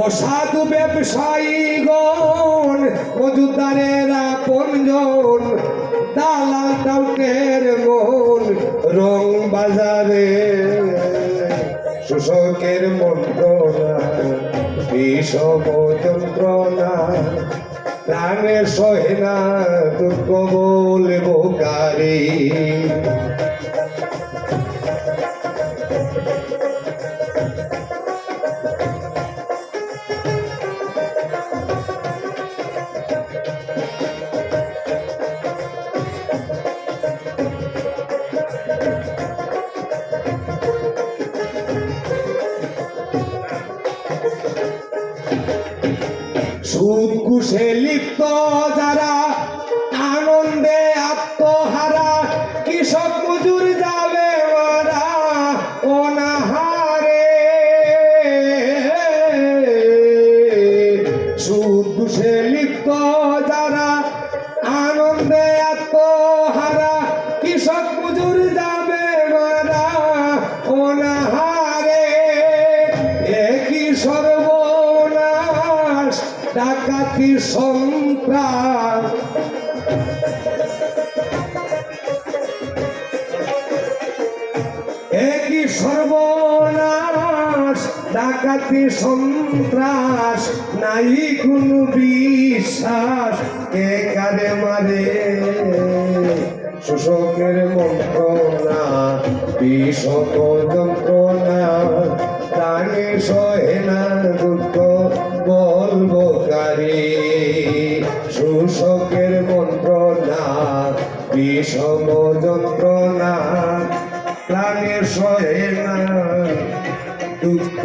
অসাধু ব্যবসায়ীগণ মজুদারেরা পঞ্জন, দালাল টাউটের মন রং বাজারে। শোষকের মন্ত্রণা, বিষম যন্ত্রণা, প্রাণে সহে না দুঃখ বলব কারি সুদ কুশে লিপ্ত যারা আনন্দে আত্মহারা কৃষক মজুর যাবে মারা অনাহারে। সুদ কুশে লিপ্ত ডাকাতি সন্ত্রাস? একই সর্বনাশ? ডাকাতি সন্ত্রাস? নাই কোনো বিশ্বাস। কে কারে মারে? শোষকের মন্ত্রণা বিষক যন্ত্রণা প্রাণী সহে না দুঃখ। শোষকের মন্ত্রণা বিষম যন্ত্রণা প্রাণের সহে না দুঃখ